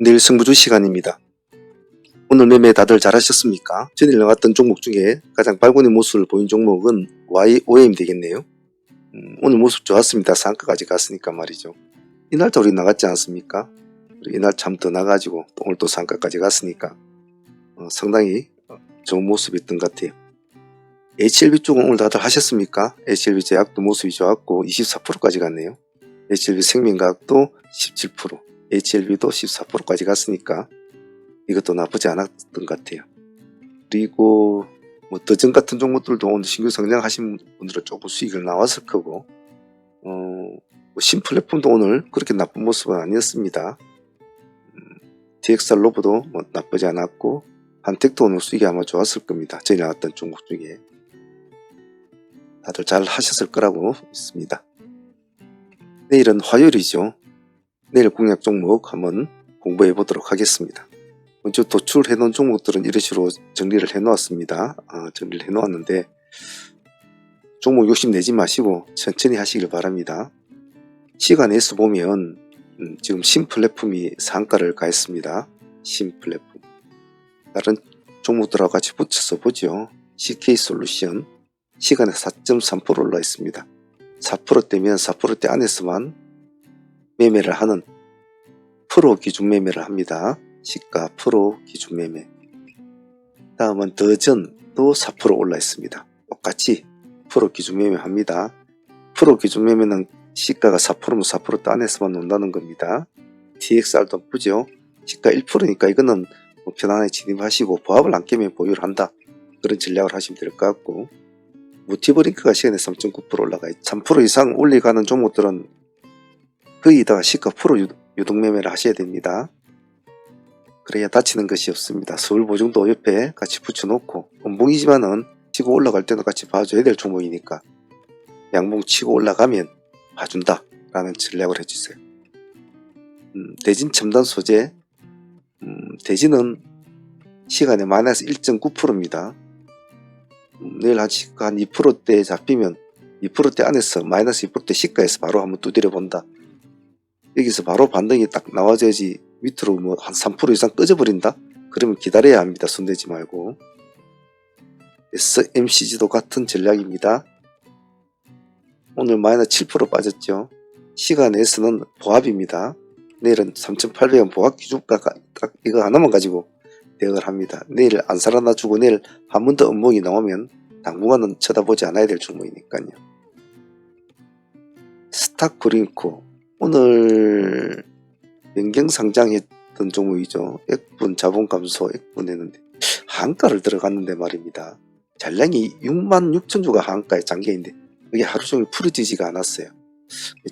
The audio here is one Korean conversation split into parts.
내일 승부주 시간입니다. 오늘 매매 다들 잘하셨습니까? 전일 나왔던 종목 중에 가장 발군의 모습을 보인 종목은 YOM 되겠네요. 음, 오늘 모습 좋았습니다. 상가까지 갔으니까 말이죠. 이날도 우리 나갔지 않습니까? 이날 참 더 나가지고 또 오늘 또 상가까지 갔으니까 어, 상당히 어, 좋은 모습이었던 것 같아요. HLB 쪽은 오늘 다들 하셨습니까? HLB 제약도 모습이 좋았고 24%까지 갔네요. HLB 생명과학도 17%, HLB도 14%까지 갔으니까 이것도 나쁘지 않았던 것 같아요. 그리고 뭐 더전 같은 종목들도 오늘 신규 성장하신 분들은 조금 수익을 나왔을 거고 어, 뭐 신플랫폼도 오늘 그렇게 나쁜 모습은 아니었습니다. 음, DXR 로브도 뭐 나쁘지 않았고 한택도 오늘 수익이 아마 좋았을 겁니다. 전에 나왔던 종목 중에 다들 잘 하셨을 거라고 믿습니다. 내일은 화요일이죠. 내일 공략 종목 한번 공부해 보도록 하겠습니다. 먼저 도출해 놓은 종목들은 이런 식으로 정리를 해 놓았습니다. 아, 정리를 해 놓았는데 종목 욕심내지 마시고 천천히 하시길 바랍니다. 시간에서 보면 음, 지금 신 플랫폼이 상가를 가했습니다. 신 플랫폼. 다른 종목들하고 같이 붙여서 보죠. CK 솔루션 시간에 4.3% 올라 있습니다. 4%대면 4%대 안에서만 매매를 하는 프로 기준 매매를 합니다. 시가 프로 기준 매매. 다음은 더전도 4% 올라 있습니다. 똑같이 프로 기준 매매 합니다. 프로 기준 매매는 시가가 4%면 4%대 안에서만 논다는 겁니다. TXR도 나쁘죠. 시가 1%니까 이거는 뭐 편안하게 진입하시고 보합을 안 깨면 보유를 한다. 그런 전략을 하시면 될 것 같고 무티브링크가 시간에 3.9% 올라가 있 3% 이상 올리가는 종목들은 거의다 시가 프로 유- 유동매매를 하셔야 됩니다. 그래야 다치는 것이 없습니다. 서울 보증도 옆에 같이 붙여놓고 음봉이지만은 치고 올라갈 때도 같이 봐줘야 될 종목이니까 양봉 치고 올라가면 봐준다 라는 전략을 해주세요. 음, 대진 첨단 소재 음, 대진은 시간에 마이너스 1.9%입니다. 음, 내일 한 시가 한 2%대 잡히면 2%대 안에서 마이너스 2%대 시가에서 바로 한번 두드려 본다. 여기서 바로 반등이 딱 나와줘야지 밑으로 뭐 한 3% 이상 꺼져버린다? 그러면 기다려야 합니다. 손대지 말고. SMCG도 같은 전략입니다. 오늘 마이너스 7% 빠졌죠. 시간에서는 보합입니다. 내일은 3,800원 보합 기준가가 딱 이거 하나만 가지고 대응을 합니다. 내일 안 살아나 주고 내일 한 번 더 음봉이 나오면 당분간은 쳐다보지 않아야 될 종목이니까요. 스타크링코 오늘 연경 상장했던 종목이죠. 액분 자본 감소 액분 했는데 한가를 들어갔는데 말입니다. 잔량이 6만 6천 주가 한가에 잠겨있는데 이게 하루 종일 풀어지지가 않았어요.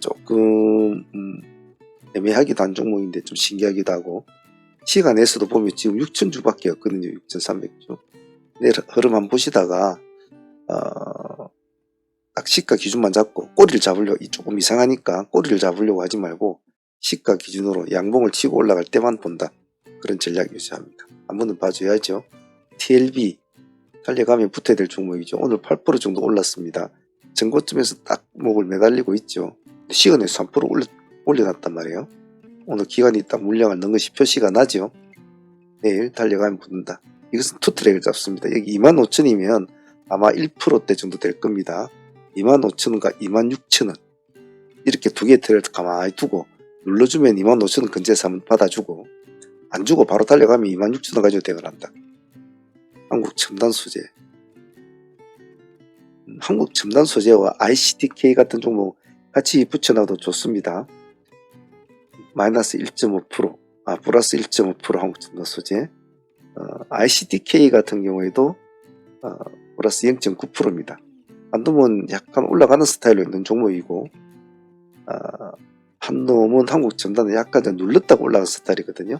조금 음, 애매하기도 한 종목인데 좀 신기하기도 하고 시간에서도 보면 지금 6천 주밖에 없거든요. 6,300주. 내일 흐름 한번 보시다가 어, 딱 시가 기준만 잡고 꼬리를 잡으려고 이 조금 이상하니까 꼬리를 잡으려고 하지 말고 시가 기준으로 양봉을 치고 올라갈 때만 본다. 그런 전략 유지합니다. 한 번은 봐줘야죠. TLB 달려가면 붙어야 될 종목이죠. 오늘 8% 정도 올랐습니다. 전고점에서 딱 목을 매달리고 있죠. 시간에서 3% 올려, 올려놨단 말이에요. 오늘 기간이 딱 물량을 넣은 것이 표시가 나죠. 내일 달려가면 붙는다. 이것은 투트랙을 잡습니다. 여기 25,000이면 아마 1%대 정도 될 겁니다. 25,000원과 26,000원 이렇게 두 개의 틀을 가만히 두고 눌러주면 25,000원 근처에서 한번 받아주고 안 주고 바로 달려가면 26,000원 가지고 대응을 한다. 한국 첨단 소재 음, 한국 첨단 소재와 ICDK 같은 종목 같이 붙여놔도 좋습니다. 마이너스 1.5%, 아, 플러스 1.5% 한국 첨단 소재. 어, ICDK 같은 경우에도 어, 플러스 0.9%입니다. 한 놈은 약간 올라가는 스타일로 있는 종목이고 아, 한 놈은 한국 첨단은 약간 좀 눌렀다가 올라가는 스타일이거든요.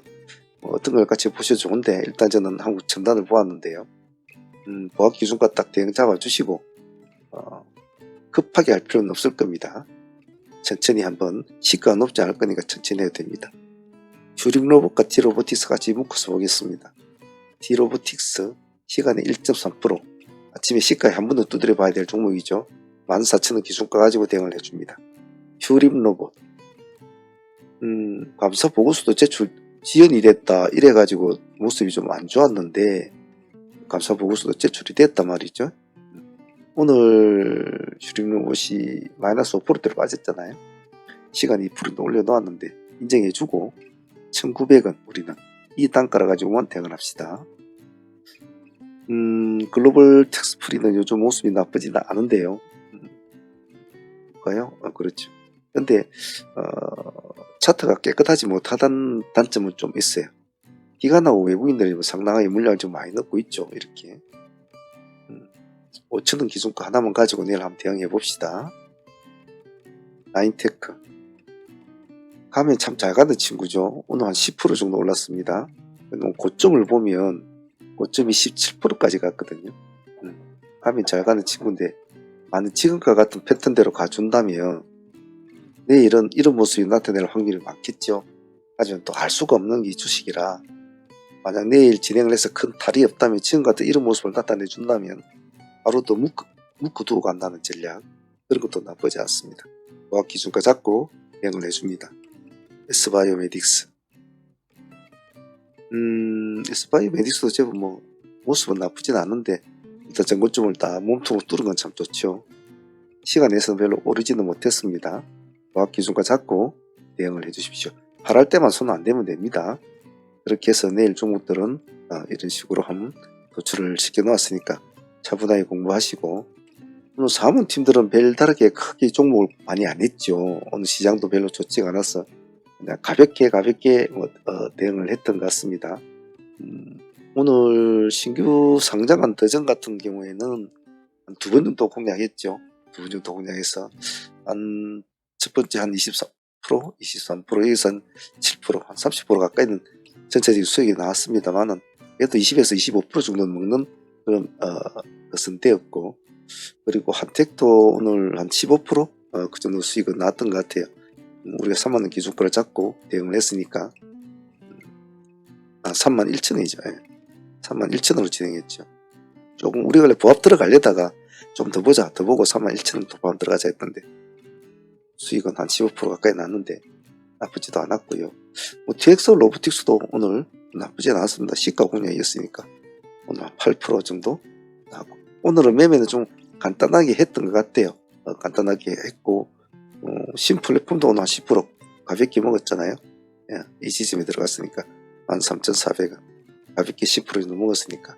뭐 어떤 걸 같이 보셔도 좋은데 일단 저는 한국 첨단을 보았는데요. 음, 보합 기준과 딱 대응 잡아주시고 어, 급하게 할 필요는 없을 겁니다. 천천히 한번 시가가 높지 않을 거니까 천천히 해도 됩니다. 주릭 로봇과 디로보틱스 같이 묶어서 보겠습니다. 디로보틱스 시간에 1.3% 아침에 시가에 한 번 더 두드려 봐야 될 종목이죠. 14,000원 기준가 가지고 대응을 해줍니다. 슈립 로봇 음, 감사 보고서도 제출 지연이 됐다 이래가지고 모습이 좀 안 좋았는데 감사 보고서도 제출이 됐단 말이죠. 오늘 주립는 옷이 마이너스 5%대로 빠졌잖아요. 시간 2%도 올려놓았는데 인정해주고 1,900원 우리는 이 단가를 가지고만 퇴근합시다. 음, 글로벌 텍스 프리는 요즘 모습이 나쁘지는 않은데요. 음, 볼까요? 아, 그렇죠. 근데 어, 차트가 깨끗하지 못하다는 단점은 좀 있어요. 비가 나고 외국인들이 뭐 상당하게 물량을 좀 많이 넣고 있죠. 이렇게. 음, 5천원 기준가 하나만 가지고 내일 한번 대응해 봅시다. 나인테크. 가면 참 잘 가는 친구죠. 오늘 한 10% 정도 올랐습니다. 고점을 보면 고점이 17%까지 갔거든요. 음, 가면 잘 가는 친구인데 만약 지금과 같은 패턴대로 가준다면 내일은 이런 모습이 나타낼 확률이 많겠죠. 하지만 또 알 수가 없는 이 주식이라 만약 내일 진행을 해서 큰 탈이 없다면 지금 같은 이런 모습을 나타내 준다면 바로 또 묶어, 묶어 두고 간다는 전략 그런 것도 나쁘지 않습니다. 조합 기준가 잡고 대응을 해줍니다. S바이오메딕스 음, S바이오메딕스도 제법 뭐 모습은 나쁘진 않은데 일단 전고점을 다 몸통으로 뚫은 건 참 좋죠. 시간 내에서는 별로 오르지는 못했습니다. 조합 기준가 잡고 대응을 해주십시오. 팔할 때만 손 안 대면 됩니다. 그렇게 해서 내일 종목들은 어, 이런 식으로 한번 도출을 시켜 놓았으니까 차분하게 공부하시고 오늘 사문 팀들은 별다르게 크게 종목을 많이 안 했죠. 오늘 시장도 별로 좋지가 않아서 가볍게 가볍게 뭐, 어, 대응을 했던 것 같습니다. 음, 오늘 신규 상장한 더전 같은 경우에는 한두번 정도 공략했죠. 두 번 정도 공략해서 한 첫 번째 한 24%, 23%, 여기서 한 7%, 한 30% 가까이는 전체적인 수익이 나왔습니다만은 그래도 20에서 25% 정도는 먹는 그런 어, 것은 되었고 그리고 한택도 오늘 한 15%? 어, 그 정도 수익은 나왔던 것 같아요. 음, 우리가 3만원 기준가를 잡고 대응을 했으니까 음, 아 3만 1천원이죠. 예. 3만 1천원으로 진행했죠. 조금 우리가 원래 보합 들어가려다가 좀 더 보자 더 보고 3만 1천원 더 보합 들어가자 했던데 수익은 한 15% 가까이 났는데 나쁘지도 않았고요. 뭐 TX 로보틱스도 오늘 나쁘지 않았습니다. 시가 공략이었으니까 오늘 한 8% 정도 나고 오늘은 매매는 좀 간단하게 했던 것 같아요. 어, 간단하게 했고 어, 신 플랫폼도 오늘 한10% 가볍게 먹었잖아요. 예, 이 지점에 들어갔으니까 13,400원 가볍게 10% 정도 먹었으니까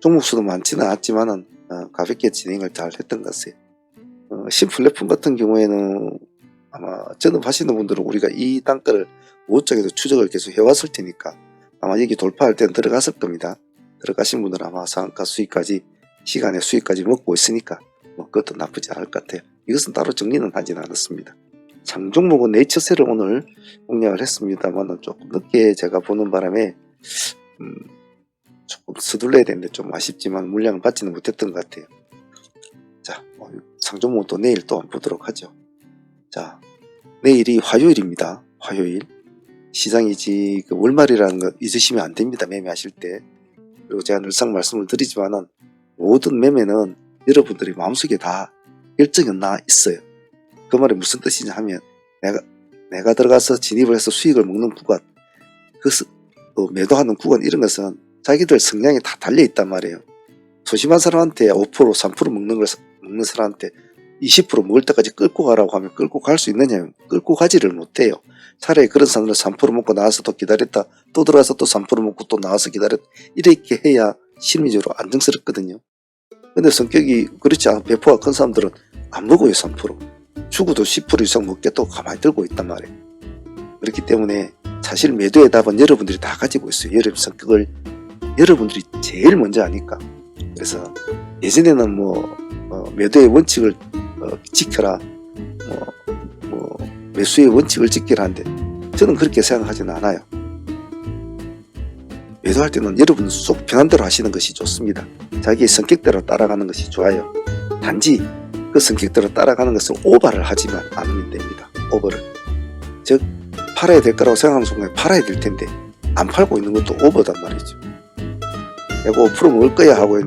종목 수도 많지는 않았지만은 어, 가볍게 진행을 잘 했던 것 같아요. 어, 신 플랫폼 같은 경우에는 아마 전업하시는 분들은 우리가 이 단가를 5쪽에도 추적을 계속 해왔을 테니까 아마 여기 돌파할 때는 들어갔을 겁니다. 들어가신 분들은 아마 상한가 수익까지 시간에 수익까지 먹고 있으니까 뭐 그것도 나쁘지 않을 것 같아요. 이것은 따로 정리는 하진 않았습니다. 장종목은 네이처셀을 오늘 공략을 했습니다만 조금 늦게 제가 보는 바람에 음, 조금 서둘러야 되는데 좀 아쉽지만 물량을 받지는 못했던 것 같아요. 자, 어, 상종목도 내일 또 한번 보도록 하죠. 자, 내일이 화요일입니다. 화요일. 시장이지 그 월말이라는 거 잊으시면 안 됩니다. 매매하실 때. 그리고 제가 늘상 말씀을 드리지만은 모든 매매는 여러분들이 마음속에 다 결정이 나 있어요. 그 말이 무슨 뜻이냐 하면 내가 내가 들어가서 진입을 해서 수익을 먹는 구간, 그 스- 또 매도하는 구간 이런 것은 자기들 성향이 다 달려 있단 말이에요. 소심한 사람한테 5% 3% 먹는 걸 사- 먹는 사람한테 20% 먹을 때까지 끌고 가라고 하면 끌고 갈 수 있느냐? 끌고 가지를 못해요. 차라리 그런 사람들 3% 먹고 나와서 또 기다렸다 또 들어와서 또 3% 먹고 또 나와서 기다렸다 이렇게 해야 심리적으로 안정스럽거든요. 근데 성격이 그렇지 않고 배포가 큰 사람들은 안 먹어요 3% 죽어도 10% 이상 먹게 또 가만히 들고 있단 말이에요. 그렇기 때문에 사실 매도의 답은 여러분들이 다 가지고 있어요. 여러분 성격을 여러분들이 제일 먼저 아니까. 그래서 예전에는 뭐 어, 매도의 원칙을 어, 지켜라, 뭐, 뭐 매수의 원칙을 지키라 하는데 저는 그렇게 생각하지는 않아요. 매도할 때는 여러분 속 편한 대로 하시는 것이 좋습니다. 자기의 성격대로 따라가는 것이 좋아요. 단지 그 성격대로 따라가는 것을 오버를 하지만 않으면 됩니다. 오버를. 즉 팔아야 될 거라고 생각하는 순간에 팔아야 될 텐데 안 팔고 있는 것도 오버단 말이죠. 내가 5% 먹을 거야 하고